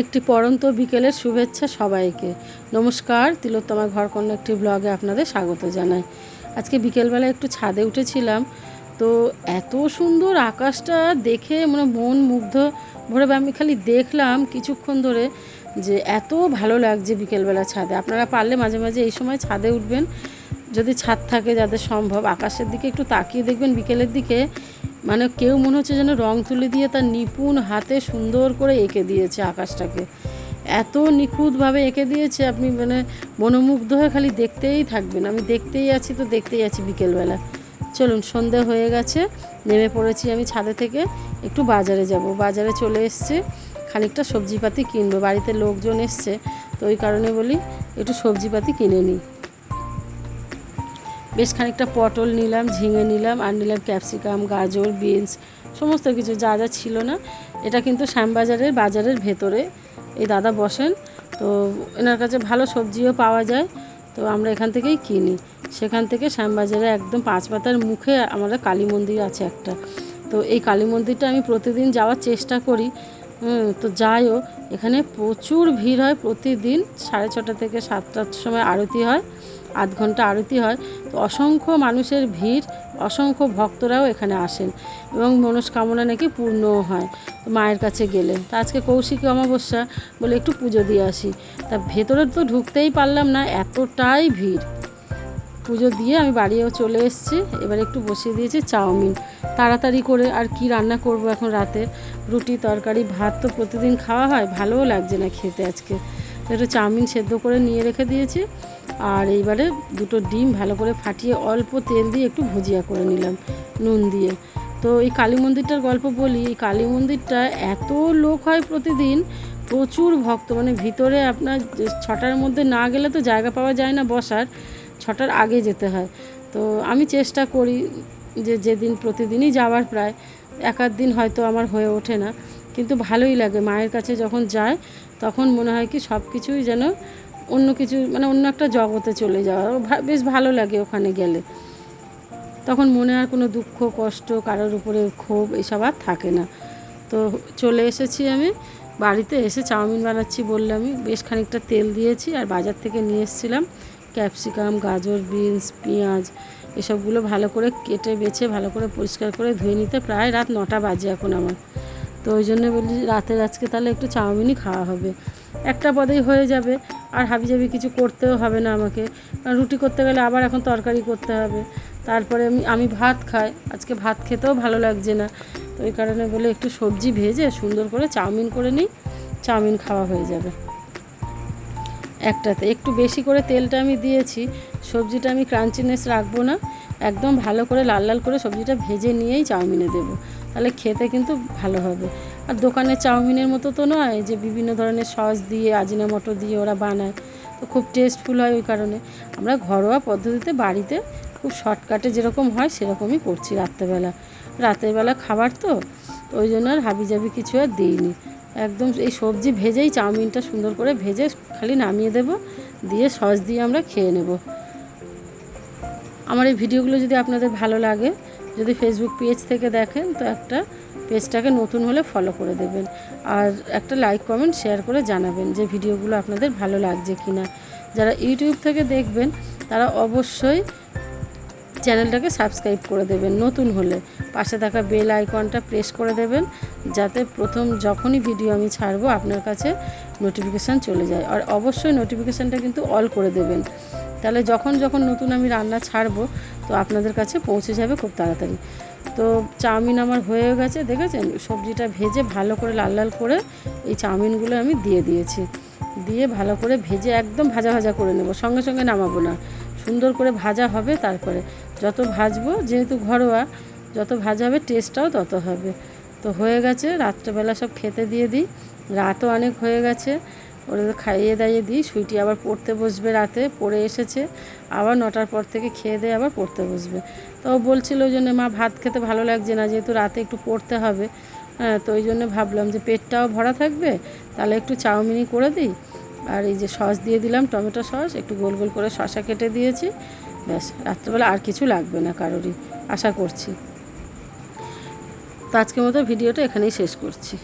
একটি পরন্ত বিকেলের শুভেচ্ছা সবাইকে। নমস্কার তিলোত্তমা ঘরকন্যা একটি ব্লগে আপনাদের স্বাগত জানাই। আজকে বিকেলবেলা একটু ছাদে উঠেছিলাম, তো এত সুন্দর আকাশটা দেখে মানে মন মুগ্ধ ভরে আমি খালি দেখলাম কিছুক্ষণ ধরে যে এত ভালো লাগছে বিকেলবেলা ছাদে। আপনারা পারলে মাঝে মাঝে এই সময় ছাদে উঠবেন। যদি ছাদ থাকে যাদের সম্ভব, আকাশের দিকে একটু তাকিয়ে দেখবেন, বিকেলের দিকে মানে কেউ মনে হচ্ছে যেন রং তুলি দিয়ে তার নিপুণ হাতে সুন্দর করে এঁকে দিয়েছে আকাশটাকে। এত নিখুঁতভাবে এঁকে দিয়েছে, আপনি মানে মনোমুগ্ধ হয়ে খালি দেখতেই থাকবেন। আমি দেখতেই আছি তো দেখতেই আছি বিকেলবেলা। চলুন, সন্ধে হয়ে গেছে, নেমে পড়েছি আমি ছাদে থেকে। একটু বাজারে যাব। বাজারে চলে এসছে, খানিকটা সবজিপাতি কিনবো। বাড়িতে লোকজন এসছে, তো ওই কারণে বলি একটু সবজিপাতি কিনে নিই। বেশ খানিকটা পটল নিলাম, ঝিঙে নিলাম, আর নিলাম ক্যাপসিকাম, গাজর, বিনস, সমস্ত কিছু, যা যা ছিল না। এটা কিন্তু শ্যামবাজারের বাজারের ভেতরে এই দাদা বসেন। তো এনার কাছে ভালো সবজিও পাওয়া যায়, তো আমরা এখান থেকেই কিনি। সেখান থেকে শ্যামবাজারে একদম পাঁচ পাতার মুখে আমাদের কালী মন্দির আছে একটা। তো এই কালী মন্দিরটা আমি প্রতিদিন যাওয়ার চেষ্টা করি। তো যাইও এখানে প্রচুর ভিড় হয় প্রতিদিন। সাড়ে ছটা থেকে সাতটার সময় আরতি হয়। আধ ঘণ্টা আরতি হয়, তো অসংখ্য মানুষের ভিড়, অসংখ্য ভক্তরাও এখানে আসেন এবং মনস্কামনা নাকি পূর্ণও হয় মায়ের কাছে গেলে। তা আজকে কৌশিকী অমাবস্যা বলে একটু পুজো দিয়ে আসি। তা ভেতরে তো ঢুকতেই পারলাম না, এতটাই ভিড়। পুজো দিয়ে আমি বাড়িও চলে এসেছি, এবার একটু বসিয়ে দিয়েছি চাউমিন। তাড়াতাড়ি করে আর কি রান্না করব এখন রাতে? রুটি, তরকারি, ভাত তো প্রতিদিন খাওয়া হয়, ভালোও লাগছে না খেতে আজকে। তো একটু চাউমিন সেদ্ধ করে নিয়ে রেখে দিয়েছি। আর এইবারে দুটো ডিম ভালো করে ফাটিয়ে অল্প তেল দিয়ে একটু ভুজিয়া করে নিলাম, নুন দিয়ে। তো এই কালী মন্দিরটার গল্প বলি, এই কালী মন্দিরটা এত লোক হয় প্রতিদিন, প্রচুর ভক্ত। মানে ভিতরে আপনার ছটার মধ্যে না গেলে তো জায়গা পাওয়া যায় না বসার, ছটার আগে যেতে হয়। তো আমি চেষ্টা করি যে যেদিন প্রতিদিনই যাওয়ার প্রায় এক দিন হয়তো আমার হয়ে ওঠে না। কিন্তু ভালোই লাগে, মায়ের কাছে যখন যায় তখন মনে হয় কি সব কিছুই যেন অন্য কিছু মানে অন্য একটা জগতে চলে যাওয়া। বেশ ভালো লাগে ওখানে গেলে। তখন মনে আর কোনো দুঃখ, কষ্ট, কারোর উপরে ক্ষোভ এসব আর থাকে না। তো চলে এসেছি আমি, বাড়িতে এসে চাউমিন বানাচ্ছি বললে আমি। বেশ খানিকটা তেল দিয়েছি আর বাজার থেকে নিয়ে এসেছিলাম ক্যাপসিকাম, গাজর, বিনস, পেঁয়াজ, এসবগুলো ভালো করে কেটে, বেছে, ভালো করে পরিষ্কার করে ধুয়ে নিতে। প্রায় রাত নটা বাজে এখন আমার। তো ওই জন্য বলি রাতের আজকে তাহলে একটু চাউমিনই খাওয়া হবে। একটা পদেই হয়ে যাবে, আর হাবি হাবিজাবি কিছু করতেও হবে না আমাকে। কারণ রুটি করতে গেলে আবার এখন তরকারি করতে হবে। তারপরে আমি আমি ভাত খাই, আজকে ভাত খেতেও ভালো লাগছে না। তো ওই কারণে বলে একটু সবজি ভেজে সুন্দর করে চাউমিন করে নিই, চাউমিন খাওয়া হয়ে যাবে। একটাতে। একটু বেশি করে তেলটা আমি দিয়েছি, সবজিটা আমি ক্রাঞ্চিনেস রাখব না, একদম ভালো করে লাল লাল করে সবজিটা ভেজে নিয়েই চাউমিনে দেবো, তাহলে খেতে কিন্তু ভালো হবে। আর দোকানের চাউমিনের মতো তো নয়, যে বিভিন্ন ধরনের সস দিয়ে, আজিনা আজিনামটো দিয়ে ওরা বানায়, তো খুব টেস্টফুল হয় ওই কারণে। আমরা ঘরোয়া পদ্ধতিতে বাড়িতে খুব শর্টকাটে যেরকম হয় সেরকমই করছি রাত্রেবেলা। রাতের বেলা খাবার তো তো, ওই জন্য আর হাবিজাবি কিছু আর দিইনি। একদম এই সবজি ভেজেই চাউমিনটা সুন্দর করে ভেজে খালি নামিয়ে দেব, দিয়ে সস দিয়ে আমরা খেয়ে নেব। আমার এই ভিডিওগুলো যদি আপনাদের ভালো লাগে, যদি ফেসবুক পেজ থেকে দেখেন, তো একটা পেজটাকে নতুন হলে ফলো করে দেবেন। আর একটা লাইক কমেন্ট শেয়ার করে জানাবেন যে ভিডিওগুলো আপনাদের ভালো লাগছে কি না যারা ইউটিউব থেকে দেখবেন, তারা অবশ্যই চ্যানেলটাকে সাবস্ক্রাইব করে দেবেন, নতুন হলে। পাশে থাকা বেল আইকনটা প্রেস করে দেবেন, যাতে প্রথম যখনই ভিডিও আমি ছাড়বো, আপনার কাছে নোটিফিকেশান চলে যায়। আর অবশ্যই নোটিফিকেশানটা কিন্তু অল করে দেবেন। তাহলে যখন যখন নতুন আমি রান্না ছাড়বো, তো আপনাদের কাছে পৌঁছে যাবে খুব তাড়াতাড়ি। তো চাউমিন আমার হয়ে গেছে, দেখেছেন? সবজিটা ভেজে ভালো করে লাল লাল করে এই চাউমিনগুলো আমি দিয়ে দিয়েছি। দিয়ে ভালো করে ভেজে একদম ভাজা ভাজা করে নেব। সঙ্গে সঙ্গে নামাবো না। সুন্দর করে ভাজা হবে তারপরে যত ভাজবো, যেহেতু ঘরোয়া, যত ভাজা হবে টেস্টটাও তত হবে। তো হয়ে গেছে, রাত্রেবেলা সব খেতে দিয়ে দিই। রাতও অনেক হয়ে গেছে, ওরা খাইয়ে দাইয়ে দিই। সুইটি আবার পড়তে বসবে রাতে, পড়ে এসেছে। আবার নটার পর থেকে খেয়ে দিয়ে আবার পড়তে বসবে। তো বলছিল ওই জন্য মা, ভাত খেতে ভালো লাগছে না, যেহেতু রাতে একটু পড়তে হবে। হ্যাঁ তো ওই জন্য ভাবলাম যে, পেটটাও ভরা থাকবে, তাহলে একটু চাউমিনই করে দিই। আর এই যে সস দিয়ে দিলাম, টমেটো সস, একটু গোল গোল করে শশা কেটে দিয়েছি। ব্যাস, রাত্রেবেলা আর কিছু লাগবে না কারোরই, আশা করছি। তো আজকের মতো ভিডিওটা এখানেই শেষ করছি।